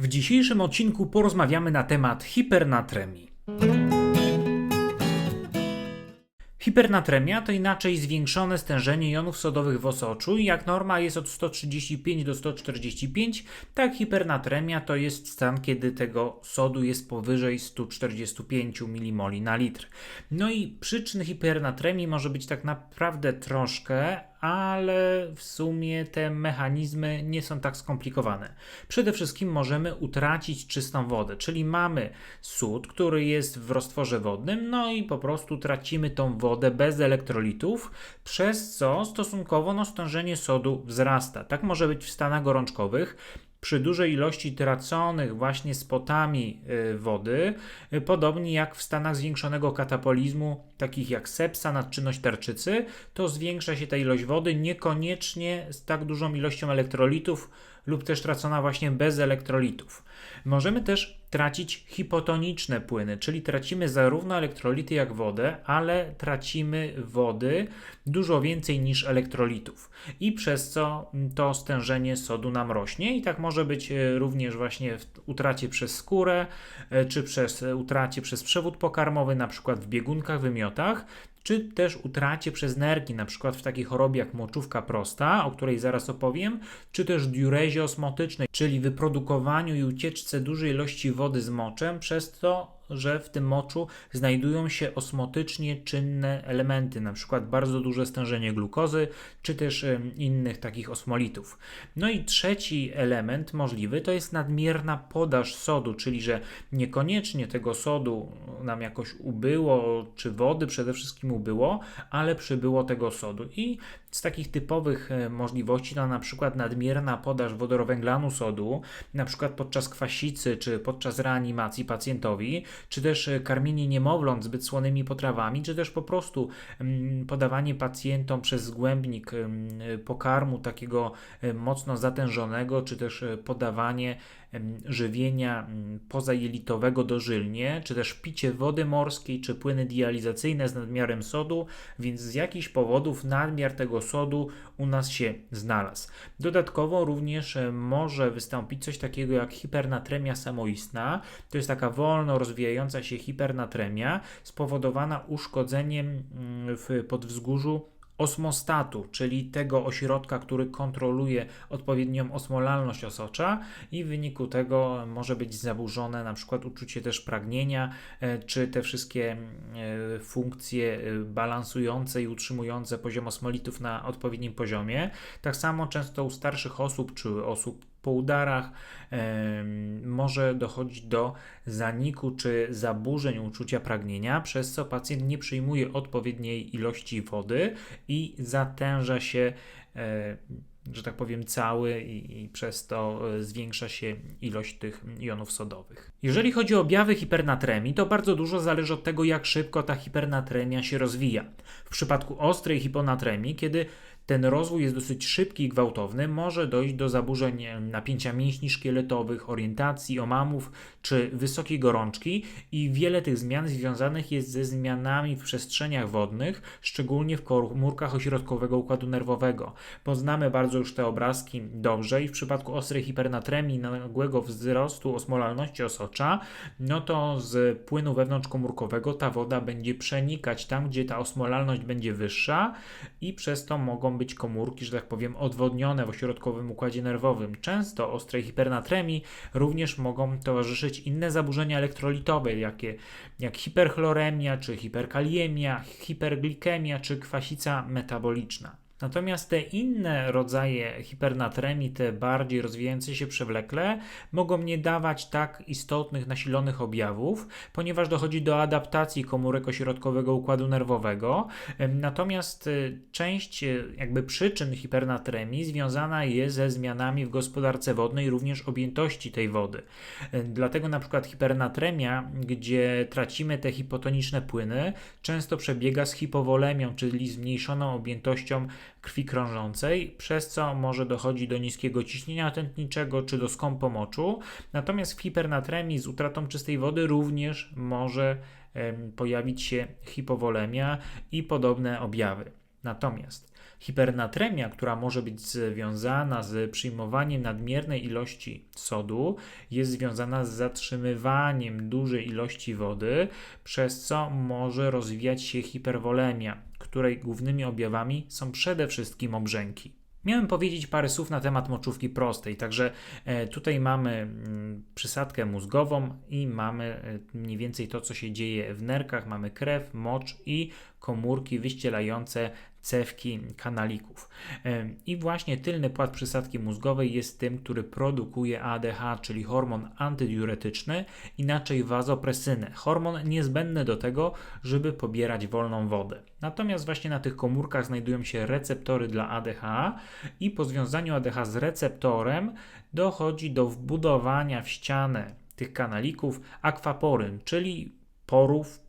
W dzisiejszym odcinku porozmawiamy na temat hipernatremii. Hipernatremia to inaczej zwiększone stężenie jonów sodowych w osoczu jak norma jest od 135 do 145, tak hipernatremia to jest stan, kiedy tego sodu jest powyżej 145 mmol na litr. No i przyczyn hipernatremii może być tak naprawdę troszkę, ale w sumie te mechanizmy nie są tak skomplikowane. Przede wszystkim możemy utracić czystą wodę, czyli mamy sód, który jest w roztworze wodnym, no i po prostu tracimy tą wodę bez elektrolitów, przez co stosunkowo no, stężenie sodu wzrasta. Tak może być w stanach gorączkowych przy dużej ilości traconych właśnie spotami y, wody, y, podobnie jak w stanach zwiększonego katapolizmu, takich jak sepsa, nadczynność tarczycy, to zwiększa się ta ilość wody, niekoniecznie z tak dużą ilością elektrolitów lub też tracona właśnie bez elektrolitów. Możemy też tracić hipotoniczne płyny, czyli tracimy zarówno elektrolity jak wodę, ale tracimy wody dużo więcej niż elektrolitów. I przez co to stężenie sodu nam rośnie. I tak może być e, również właśnie w utracie przez skórę, e, czy przez utracie przez przewód pokarmowy, na przykład w biegunkach, wymiotach, czy też utracie przez nerki, na przykład w takiej chorobie jak moczówka prosta, o której zaraz opowiem, czy też diurezie osmotycznej, czyli wyprodukowaniu i ucieczce dużej ilości wody z moczem, przez to że w tym moczu znajdują się osmotycznie czynne elementy, na przykład bardzo duże stężenie glukozy, czy też innych takich osmolitów. No i trzeci element możliwy to jest nadmierna podaż sodu, czyli że niekoniecznie tego sodu nam jakoś ubyło, czy wody przede wszystkim ubyło, ale przybyło tego sodu. I z takich typowych e, możliwości to na przykład nadmierna podaż wodorowęglanu sodu, na przykład podczas kwasicy czy podczas reanimacji pacjentowi, czy też e, karmienie niemowląt zbyt słonymi potrawami, czy też po prostu mm, podawanie pacjentom przez zgłębnik pokarmu takiego e, mocno zatężonego, czy też podawanie żywienia pozajelitowego dożylnie, czy też picie wody morskiej, czy płyny dializacyjne z nadmiarem sodu, więc z jakichś powodów nadmiar tego sodu u nas się znalazł. Dodatkowo również może wystąpić coś takiego jak hipernatremia samoistna. To jest taka wolno rozwijająca się hipernatremia spowodowana uszkodzeniem w podwzgórzu osmostatu, czyli tego ośrodka, który kontroluje odpowiednią osmolalność osocza i w wyniku tego może być zaburzone na przykład uczucie też pragnienia, e, czy te wszystkie e, funkcje e, balansujące i utrzymujące poziom osmolitów na odpowiednim poziomie. Tak samo często u starszych osób czy osób po udarach może dochodzić do zaniku czy zaburzeń uczucia pragnienia, przez co pacjent nie przyjmuje odpowiedniej ilości wody i zatęża się e, że tak powiem, cały i, przez to e, zwiększa się ilość tych jonów sodowych. Jeżeli chodzi o objawy hipernatremii, to bardzo dużo zależy od tego, jak szybko ta hipernatremia się rozwija. W przypadku ostrej hiponatremii, kiedy ten rozwój jest dosyć szybki i gwałtowny, może dojść do zaburzeń napięcia mięśni szkieletowych, orientacji, omamów czy wysokiej gorączki i wiele tych zmian związanych jest ze zmianami w przestrzeniach wodnych, szczególnie w komórkach ośrodkowego układu nerwowego. Poznamy bardzo już te obrazki dobrze i w przypadku ostrej hipernatremii, nagłego wzrostu osmolalności osocza, no to z płynu wewnątrzkomórkowego ta woda będzie przenikać tam, gdzie ta osmolalność będzie wyższa i przez to mogą być komórki, że tak powiem, odwodnione w ośrodkowym układzie nerwowym. Często ostrej hipernatremii również mogą towarzyszyć inne zaburzenia elektrolitowe, jakie, jak hiperchloremia, czy hiperkaliemia, hiperglikemia, czy kwasica metaboliczna. Natomiast te inne rodzaje hipernatremii, te bardziej rozwijające się przewlekle, mogą nie dawać tak istotnych, nasilonych objawów, ponieważ dochodzi do adaptacji komórek ośrodkowego układu nerwowego. Natomiast y, część y, jakby przyczyn hipernatremii związana jest ze zmianami w gospodarce wodnej, również objętości tej wody. Dlatego na przykład hipernatremia, gdzie tracimy te hipotoniczne płyny, często przebiega z hipowolemią, czyli zmniejszoną objętością krwi krążącej, przez co może dochodzić do niskiego ciśnienia tętniczego czy do skąpomoczu. Natomiast w hipernatremii z utratą czystej wody również może pojawić się hipowolemia i podobne objawy. Natomiast hipernatremia, która może być związana z przyjmowaniem nadmiernej ilości sodu, jest związana z zatrzymywaniem dużej ilości wody, przez co może rozwijać się hiperwolemia, której głównymi objawami są przede wszystkim obrzęki. Miałem powiedzieć parę słów na temat moczówki prostej, także e, tutaj mamy mm, przysadkę mózgową i mamy e, mniej więcej to, co się dzieje w nerkach. Mamy krew, mocz i komórki wyścielające cewki kanalików. I właśnie tylny płat przysadki mózgowej jest tym, który produkuje ADH, czyli hormon antydiuretyczny, inaczej wazopresynę, hormon niezbędny do tego, żeby pobierać wolną wodę. Natomiast właśnie na tych komórkach znajdują się receptory dla ADH i po związaniu ADH z receptorem dochodzi do wbudowania w ścianę tych kanalików akwaporyn, czyli porów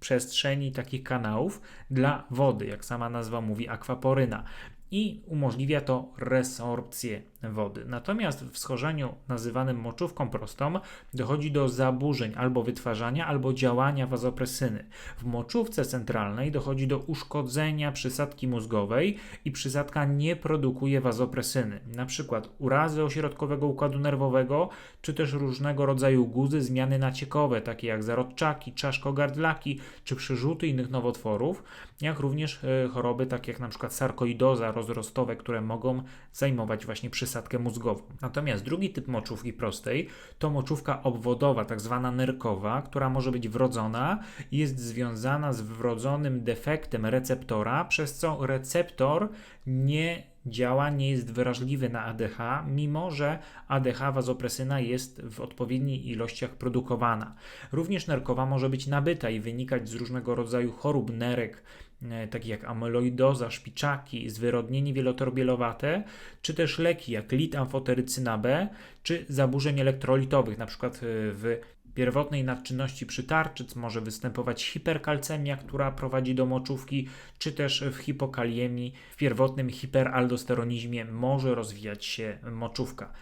przestrzeni takich kanałów dla wody, jak sama nazwa mówi, akwaporyna. I umożliwia to resorpcję wody. Natomiast w schorzeniu nazywanym moczówką prostą dochodzi do zaburzeń albo wytwarzania, albo działania wazopresyny. W moczówce centralnej dochodzi do uszkodzenia przysadki mózgowej i przysadka nie produkuje wazopresyny, na przykład urazy ośrodkowego układu nerwowego, czy też różnego rodzaju guzy, zmiany naciekowe, takie jak zarodczaki, czaszkogardlaki, czy przyrzuty innych nowotworów, jak również e, choroby takie jak przykład sarkoidoza, rozrostowe, które mogą zajmować właśnie mózgową. Natomiast drugi typ moczówki prostej to moczówka obwodowa, tak zwana nerkowa, która może być wrodzona i jest związana z wrodzonym defektem receptora, przez co receptor nie działa, nie jest wrażliwy na ADH, mimo że ADH wazopresyna jest w odpowiednich ilościach produkowana. Również nerkowa może być nabyta i wynikać z różnego rodzaju chorób nerek, E, takie jak amyloidoza, szpiczaki, zwyrodnienie wielotorbielowate, czy też leki jak lit amfoterycyna B, czy zaburzeń elektrolitowych, przykład e, w pierwotnej nadczynności przy tarczyc może występować hiperkalcemia, która prowadzi do moczówki, czy też w hipokaliemii, w pierwotnym hiperaldosteronizmie może rozwijać się moczówka.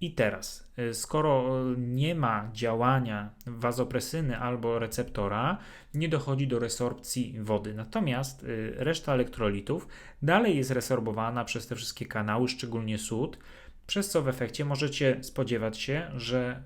I teraz, skoro nie ma działania wazopresyny albo receptora, nie dochodzi do resorpcji wody. Natomiast y, reszta elektrolitów dalej jest resorbowana przez te wszystkie kanały, szczególnie sód, przez co w efekcie możecie spodziewać się, że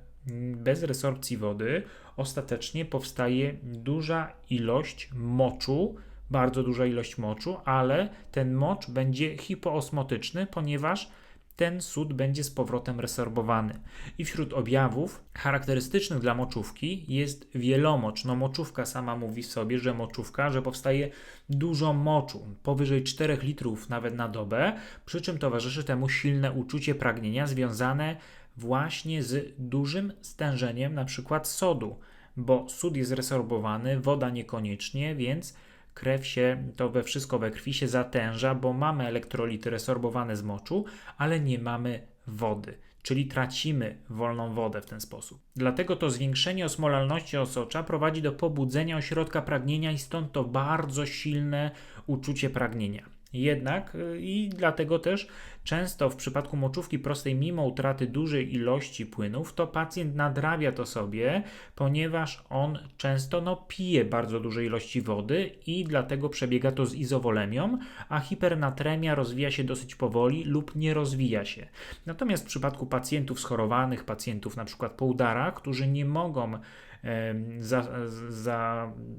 bez resorpcji wody ostatecznie powstaje duża ilość moczu, bardzo duża ilość moczu, ale ten mocz będzie hipoosmotyczny, ponieważ ten sód będzie z powrotem resorbowany. I wśród objawów charakterystycznych dla moczówki jest wielomocz. No moczówka sama mówi sobie, że moczówka, że powstaje dużo moczu, powyżej 4 litrów nawet na dobę, przy czym towarzyszy temu silne uczucie pragnienia związane właśnie z dużym stężeniem na przykład sodu, bo sód jest resorbowany, woda niekoniecznie, więc krew się, to we wszystko we krwi się zatęża, bo mamy elektrolity resorbowane z moczu, ale nie mamy wody, czyli tracimy wolną wodę w ten sposób. Dlatego to zwiększenie osmolalności osocza prowadzi do pobudzenia ośrodka pragnienia i stąd to bardzo silne uczucie pragnienia. Jednak y, i dlatego też często w przypadku moczówki prostej, mimo utraty dużej ilości płynów, to pacjent nadrabia to sobie, ponieważ on często no, pije bardzo duże ilości wody i dlatego przebiega to z izowolemią, a hipernatremia rozwija się dosyć powoli lub nie rozwija się. Natomiast w przypadku pacjentów schorowanych, pacjentów na przykład po udarach, którzy nie mogą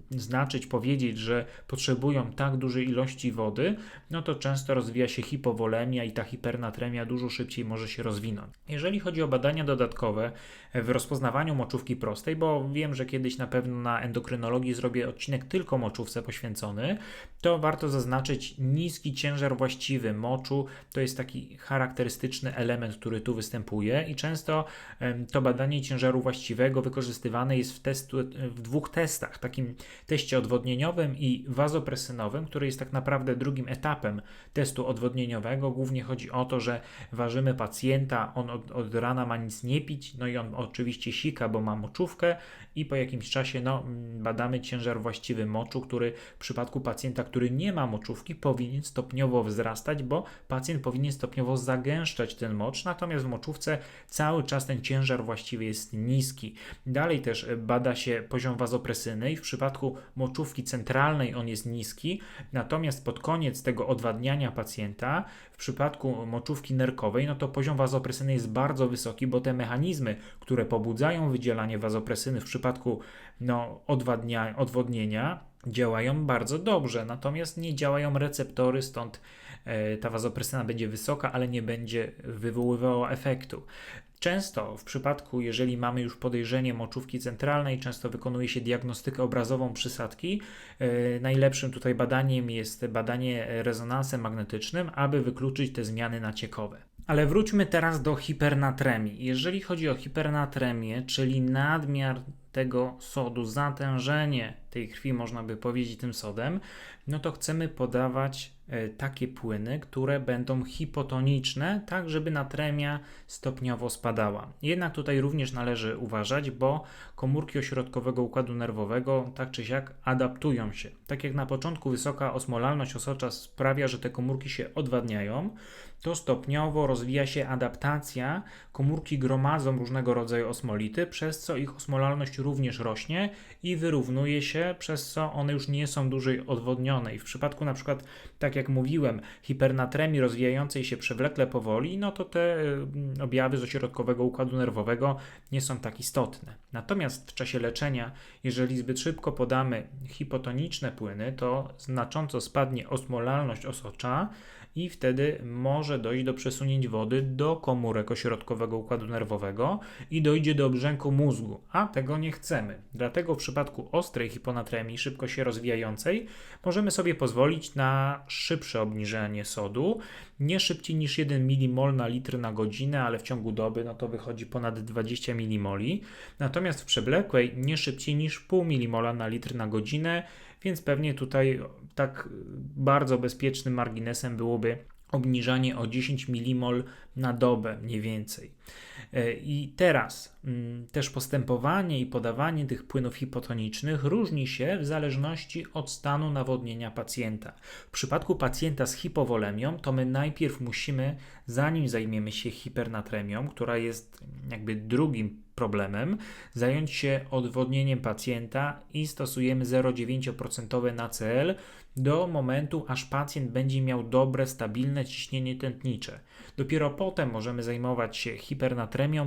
zaznaczyć, powiedzieć, że potrzebują tak dużej ilości wody, no to często rozwija się hipowolemia i ta hipernatremia dużo szybciej może się rozwinąć. Jeżeli chodzi o badania dodatkowe w rozpoznawaniu moczówki prostej, bo wiem, że kiedyś na pewno na endokrynologii zrobię odcinek tylko moczówce poświęcony, to warto zaznaczyć niski ciężar właściwy moczu. To jest taki charakterystyczny element, który tu występuje i często to badanie ciężaru właściwego wykorzystywane jest w, testu, w dwóch testach, takim teście odwodnieniowym i wazopresynowym, który jest tak naprawdę drugim etapem testu odwodnieniowego. Głównie chodzi o to, że ważymy pacjenta, on od, od rana ma nic nie pić, no i on oczywiście sika, bo ma moczówkę i po jakimś czasie no, badamy ciężar właściwy moczu, który w przypadku pacjenta, który nie ma moczówki, powinien stopniowo wzrastać, bo pacjent powinien stopniowo zagęszczać ten mocz, natomiast w moczówce cały czas ten ciężar właściwy jest niski. Dalej też bada się poziom wazopresyny i w przypadku moczówki centralnej on jest niski, natomiast pod koniec tego odwadniania pacjenta, w przypadku moczówki nerkowej, no to poziom wazopresyny jest bardzo wysoki, bo te mechanizmy, które pobudzają wydzielanie wazopresyny w przypadku no, odwadnia, odwodnienia, działają bardzo dobrze, natomiast nie działają receptory, stąd e, ta wazopresyna będzie wysoka, ale nie będzie wywoływała efektu. Często w przypadku, jeżeli mamy już podejrzenie moczówki centralnej, często wykonuje się diagnostykę obrazową przysadki. E, najlepszym tutaj badaniem jest badanie rezonansem magnetycznym, aby wykluczyć te zmiany naciekowe. Ale wróćmy teraz do hipernatremii. Jeżeli chodzi o hipernatremię, czyli nadmiar tego sodu, zatężenie tej krwi, można by powiedzieć, tym sodem, no to chcemy podawać e, takie płyny, które będą hipotoniczne, tak żeby natremia stopniowo spadała. Jednak tutaj również należy uważać, bo komórki ośrodkowego układu nerwowego tak czy siak adaptują się. Tak jak na początku wysoka osmolalność osocza sprawia, że te komórki się odwadniają, to stopniowo rozwija się adaptacja. Komórki gromadzą różnego rodzaju osmolity, przez co ich osmolalność również rośnie i wyrównuje się, przez co one już nie są dłużej odwodnione. I w przypadku na przykład, tak jak mówiłem, hipernatremii rozwijającej się przewlekle powoli, no to te mm, objawy z ośrodkowego układu nerwowego nie są tak istotne. Natomiast w czasie leczenia, jeżeli zbyt szybko podamy hipotoniczne płyny, to znacząco spadnie osmolalność osocza, i wtedy może dojść do przesunięć wody do komórek ośrodkowego układu nerwowego i dojdzie do obrzęku mózgu, a tego nie chcemy. Dlatego w przypadku ostrej hiponatremii, szybko się rozwijającej, możemy sobie pozwolić na szybsze obniżenie sodu, nie szybciej niż 1 mmol na litr na godzinę, ale w ciągu doby no to wychodzi ponad 20 mmol. Natomiast w przewlekłej nie szybciej niż pół mmol na litr na godzinę, więc pewnie tutaj tak bardzo bezpiecznym marginesem byłoby obniżanie o 10 mmol na dobę mniej więcej. E, I teraz mm, też postępowanie i podawanie tych płynów hipotonicznych różni się w zależności od stanu nawodnienia pacjenta. W przypadku pacjenta z hipowolemią, to my najpierw musimy, zanim zajmiemy się hipernatremią, która jest jakby drugim problemem, zająć się odwodnieniem pacjenta i stosujemy 0,9% NaCl do momentu, aż pacjent będzie miał dobre, stabilne ciśnienie tętnicze. Dopiero potem możemy zajmować się hipernatremią,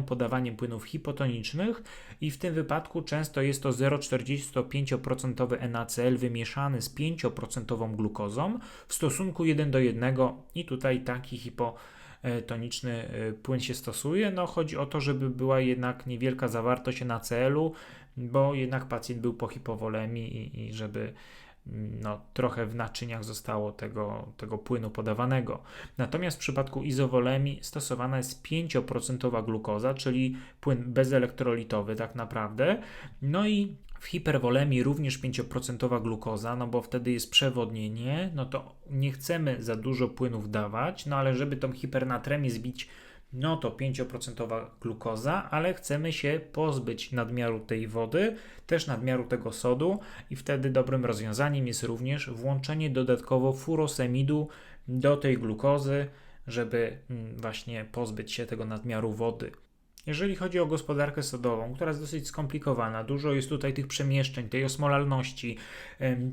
podawaniem płynów hipotonicznych i w tym wypadku często jest to 0,45% NaCl wymieszany z 5% glukozą w stosunku 1 do 1 i tutaj taki hipo toniczny e, płyn się stosuje. No, chodzi o to, żeby była jednak niewielka zawartość NaCl-u, bo jednak pacjent był po hipowolemii i, i żeby no, trochę w naczyniach zostało tego, tego płynu podawanego. Natomiast w przypadku izowolemii stosowana jest 5% glukoza, czyli płyn bezelektrolitowy tak naprawdę. No i w hiperwolemii również 5% glukoza, no bo wtedy jest przewodnienie, no to nie chcemy za dużo płynów dawać, no ale żeby tą hipernatremię zbić, no to 5% glukoza, ale chcemy się pozbyć nadmiaru tej wody, też nadmiaru tego sodu i wtedy dobrym rozwiązaniem jest również włączenie dodatkowo furosemidu do tej glukozy, żeby mm, właśnie pozbyć się tego nadmiaru wody. Jeżeli chodzi o gospodarkę sodową, która jest dosyć skomplikowana, dużo jest tutaj tych przemieszczeń, tej osmolalności,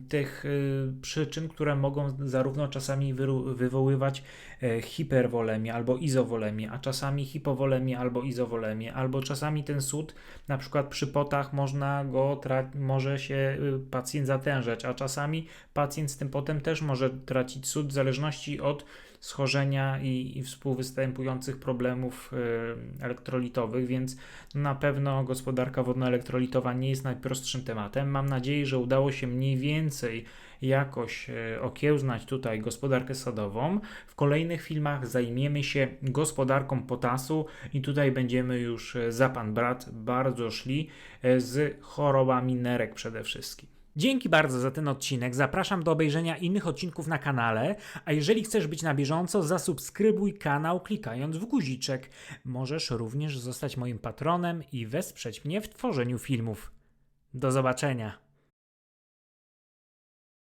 tych y, przyczyn, które mogą zarówno czasami wywoływać e, hiperwolemię albo izowolemię, a czasami hipowolemię albo izowolemię, albo czasami ten sód, na przykład przy potach można go, może się y, pacjent zatężać, a czasami pacjent z tym potem też może tracić sód w zależności od schorzenia i, i współwystępujących problemów y, elektrolitowych, więc na pewno gospodarka wodno-elektrolitowa nie jest najprostszym tematem. Mam nadzieję, że udało się mniej więcej jakoś y, okiełznać tutaj gospodarkę sadową. W kolejnych filmach zajmiemy się gospodarką potasu i tutaj będziemy już y, za pan brat bardzo szli z chorobami nerek przede wszystkim. Dzięki bardzo za ten odcinek. Zapraszam do obejrzenia innych odcinków na kanale, a jeżeli chcesz być na bieżąco, zasubskrybuj kanał klikając w guziczek. Możesz również zostać moim patronem i wesprzeć mnie w tworzeniu filmów. Do zobaczenia.